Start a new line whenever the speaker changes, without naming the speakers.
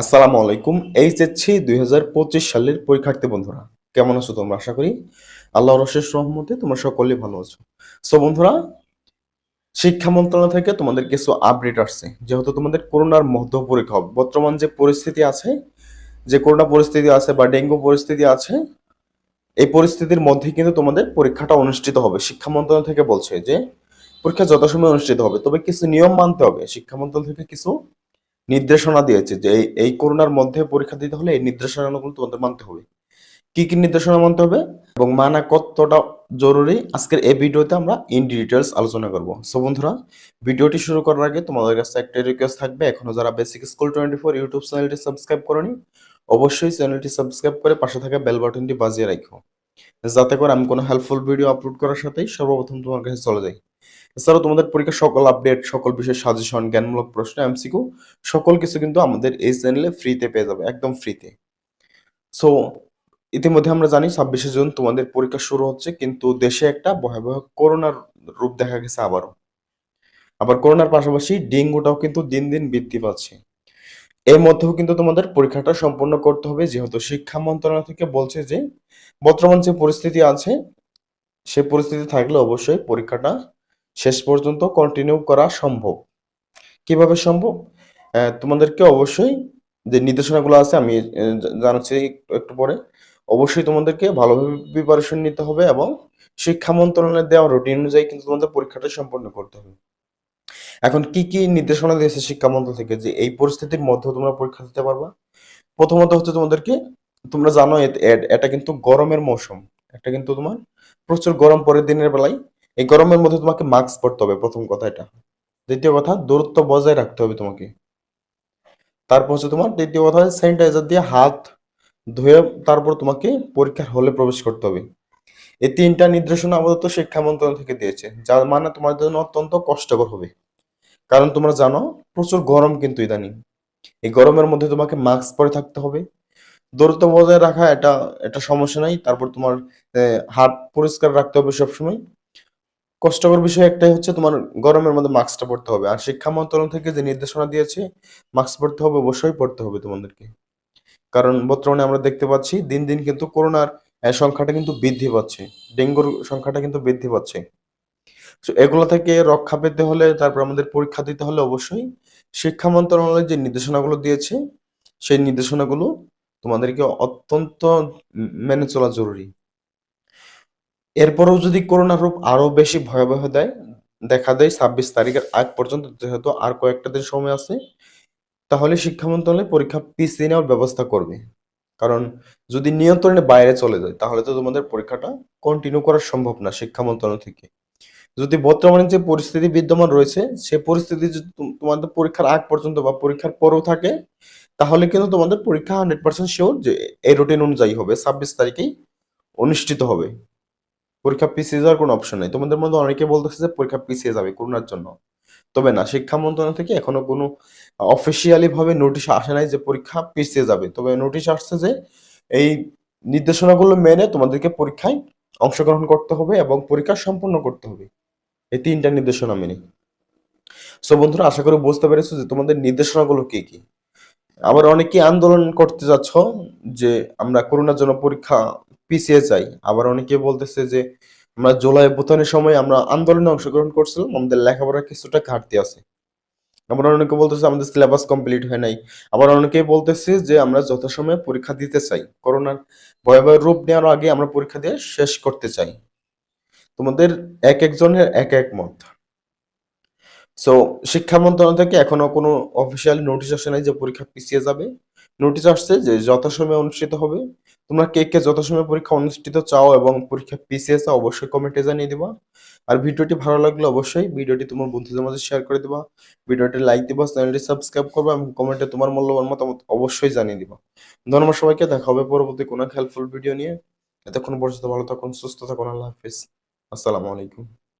আসসালামু আলাইকুম, এইচএসসি দুই হাজার পঁচিশ সালের পরীক্ষার্থী বন্ধুরা, কেমন আছো তোমরা? আশা করি আল্লাহর অশেষ রহমতে তোমরা সকলেই ভালো আছো। সো বন্ধুরা, শিক্ষা মন্ত্রণালয় থেকে তোমাদের কিছু আপডেট আসছে। যেহেতু তোমাদের করোনার মধ্য পরীক্ষা, বর্তমান যে পরিস্থিতি আছে, যে করোনা পরিস্থিতি আছে বা ডেঙ্গু পরিস্থিতি আছে, এই পরিস্থিতির মধ্যে কিন্তু তোমাদের পরীক্ষাটা অনুষ্ঠিত হবে। শিক্ষা মন্ত্রণালয় থেকে বলছে যে, পরীক্ষা যথাসময়ে অনুষ্ঠিত হবে, তবে কিছু নিয়ম মানতে হবে। শিক্ষা মন্ত্রণালয় থেকে কিছু নির্দেশনা দিয়েছে যে এই এই করোনার মধ্যে পরীক্ষা দিতে হলে এই নির্দেশনাগুলো তোমাদের মানতে হবে। কি কি নির্দেশনা মানতে হবে এবং মানা কতটা জরুরি আজকের এই ভিডিওতে আমরা ইন ডিটেলস আলোচনা করব। সো বন্ধুরা, ভিডিওটি শুরু করার আগে তোমাদের কাছে একটা রিকোয়েস্ট থাকবে। এখনও যারা basic school twenty four YouTube চ্যানেলটি সাবস্ক্রাইব করনি, অবশ্যই চ্যানেলটি সাবস্ক্রাইব করে পাশে থাকা বেল বাটনটি বাজিয়ে রাখো। যাতে করে আমি কোনো হেল্পফুল ভিডিও আপলোড করার সাথেই সর্বপ্রথম তোমার কাছে চলে যাই। এছাড়াও তোমাদের পরীক্ষার সকল আপডেট সকল বিষয়ে সাজেশন জ্ঞানমূলক প্রশ্ন এমসিকিউ সকল কিছু কিন্তু আমাদের এই চ্যানেলে ফ্রিতে পেয়ে যাবে, একদম ফ্রিতে সো ইতিমধ্যে আমরা জানি ছাব্বিশে জুন তোমাদের পরীক্ষা শুরু হচ্ছে, কিন্তু দেশে একটা ভয়াবহ করোনার রূপ দেখা গেছে আবারও। আবার করোনার পাশাপাশি ডেঙ্গুটাও কিন্তু দিন দিন বৃদ্ধি পাচ্ছে। এর মধ্যেও কিন্তু তোমাদের পরীক্ষাটা সম্পূর্ণ করতে হবে, যেহেতু শিক্ষা মন্ত্রণালয় থেকে বলছে যে, বর্তমান যে পরিস্থিতি আছে, সে পরিস্থিতি থাকলে অবশ্যই পরীক্ষাটা শেষ পর্যন্ত কন্টিনিউ করা সম্ভব। কীভাবে সম্ভব? তোমাদেরকে অবশ্যই যে নির্দেশনাগুলো আছে, আমি জানাচ্ছি একটু পরে। অবশ্যই তোমাদেরকে ভালোভাবে প্রিপারেশন নিতে হবে এবং শিক্ষা মন্ত্রণালয়ের দেওয়া রুটিন অনুযায়ী কিন্তু তোমাদের পরীক্ষাটা সম্পন্ন করতে হবে। এখন কি কি নির্দেশনা দিয়েছে শিক্ষা মন্ত্রণালয় থেকে যে এই পরিস্থিতির মধ্যে তোমরা পরীক্ষা দিতে পারবা? প্রথমত হচ্ছে তোমাদেরকে, তোমরা জানো এটা কিন্তু গরমের মৌসুম। এটা কিন্তু তোমার প্রচুর গরম পরে দিনের বেলায় এই গরমের মধ্যে তোমাকে মাস্ক পরতে হবে, প্রথম কথা এটা। দ্বিতীয় কথা, দূরত্ব বজায় রাখতে হবে তোমাকে। তারপর হচ্ছে তোমার, দ্বিতীয় কথা স্যানিটাইজার দিয়ে হাত ধুয়ে তারপর তোমাকে পরীক্ষার হলে প্রবেশ করতে হবে। এই তিনটা নির্দেশনা আপাতত শিক্ষা মন্ত্রণালয় থেকে দিয়েছে, যার মানে তোমার জন্য অত্যন্ত কষ্টকর হবে। কারণ তোমরা জানো, প্রচুর গরম কিন্তু ইদানিং। এই গরমের মধ্যে তোমাকে মাস্ক পরে থাকতে হবে। দূরত্ব বজায় রাখা এটা এটা সমস্যা নাই। তারপর তোমার হাত পরিষ্কার রাখতে হবে সবসময়। কষ্টকর বিষয় একটাই হচ্ছে তোমার গরমের মধ্যে মাস্কটা পড়তে হবে। আর শিক্ষা মন্ত্রণালয় থেকে যে নির্দেশনা দিয়েছে মাস্ক পড়তে হবে, অবশ্যই পড়তে হবে তোমাদেরকে। কারণ বর্তমানে আমরা দেখতে পাচ্ছি, দিন দিন কিন্তু করোনার সংখ্যাটা কিন্তু বৃদ্ধি পাচ্ছে। ডেঙ্গুর সংখ্যাটা কিন্তু বৃদ্ধি পাচ্ছে। এগুলো থেকে রক্ষা পেতে হলে, তারপর আমাদের পরীক্ষা দিতে হলে অবশ্যই শিক্ষা মন্ত্রণালয় যে নির্দেশনাগুলো দিয়েছে, সেই নির্দেশনাগুলো তোমাদেরকে অত্যন্ত মেনে চলা জরুরি। এরপরেও যদি করোনা রূপ আরও বেশি ভয়াবহ দেয়, দেখা দেয়, ছাব্বিশ তারিখের আগ পর্যন্ত যেহেতু আর কয়েকটা দিন সময় আছে, তাহলে শিক্ষা মন্ত্রণালয় পরীক্ষা পিছিয়ে নেওয়ার ব্যবস্থা করবে। কারণ যদি নিয়ন্ত্রণের বাইরে চলে যায়, তাহলে তো তোমাদের পরীক্ষাটা কন্টিনিউ করা সম্ভব না শিক্ষা মন্ত্রণালয় থেকে। যদি বর্তমানে যে পরিস্থিতি বিদ্যমান রয়েছে, সে পরিস্থিতি যদি তোমাদের পরীক্ষার আগ পর্যন্ত বা পরীক্ষার পরেও থাকে, তাহলে কিন্তু তোমাদের পরীক্ষা হান্ড্রেড পার্সেন্ট শিওর যে এই রুটিন অনুযায়ী হবে, ছাব্বিশ তারিখেই অনুষ্ঠিত হবে। পরীক্ষা পিছিয়ে যাওয়ার কোনো অপশন নেই। তোমাদের মধ্যে অনেকে বলতেছে যে পরীক্ষা পিছিয়ে যাবে করোনার জন্য। তবে না, শিক্ষা মন্ত্রণালয় থেকে এখনও কোনো অফিসিয়ালি ভাবে নোটিশ আসে নাই যে পরীক্ষা পিছিয়ে যাবে। তবে নোটিশ আসছে যে এই নির্দেশনাগুলো মেনে তোমাদেরকে পরীক্ষায় অংশগ্রহণ করতে হবে এবং পরীক্ষা সম্পূর্ণ করতে হবে। এই তিনটা নির্দেশনা মেনে। সো বন্ধুরা, আশা করি বুঝতে পেরেছ যে তোমাদের নির্দেশনাগুলো কি কি। আবার অনেকে আন্দোলন করতে যাচ্ছ যে আমরা করোনার জন্য পরীক্ষা পিছিয়ে যাই। আবার অনেকে বলতেছে যে, আমরা জুলাই অভ্যুত্থানের সময় আমরা আন্দোলনে অংশগ্রহণ করছিলাম, আমাদের লেখাপড়ার কিছুটা ঘাটতি আছে। আবার অনেকে বলতেছে আমাদের সিলেবাস কমপ্লিট হয় নাই। আবার অনেকে বলতেছে যে, আমরা যথাসময়ে পরীক্ষা দিতে চাই। করোনার ভয়াবহ রূপ নেওয়ার আগে আমরা পরীক্ষা দিয়ে শেষ করতে চাই। তোমাদের এক একজনের এক এক মত। সো শিক্ষা মন্ত্রণালয় থেকে এখনও কোনো অফিসিয়াল নোটিশ আসে নাই যে পরীক্ষা পিছিয়ে যাবে। নোটিশ আসছে যে, যথাসময়ে অনুষ্ঠিত হবে। তোমরা কে কে যত সময় পরীক্ষা অনুষ্ঠিত চাও এবং পরীক্ষা পিছিয়ে চাও, অবশ্যই কমেন্টে জানিয়ে দিবা। আর ভিডিওটি ভালো লাগলে অবশ্যই ভিডিওটি তোমার বন্ধুদের মাঝে শেয়ার করে দিবা। ভিডিওটি লাইক দিবা চ্যানেলটি সাবস্ক্রাইব করবা এবং কমেন্টে তোমার মূল্যবান মতামত অবশ্যই জানিয়ে দিবা। ধন্যবাদ সবাইকে, দেখা হবে পরবর্তী কোনো হেল্পফুল ভিডিও নিয়ে। এতক্ষণ পর্যন্ত ভালো থাকুন, সুস্থ থাকুন, আল্লাহ হাফিজ। আসসালামু আলাইকুম।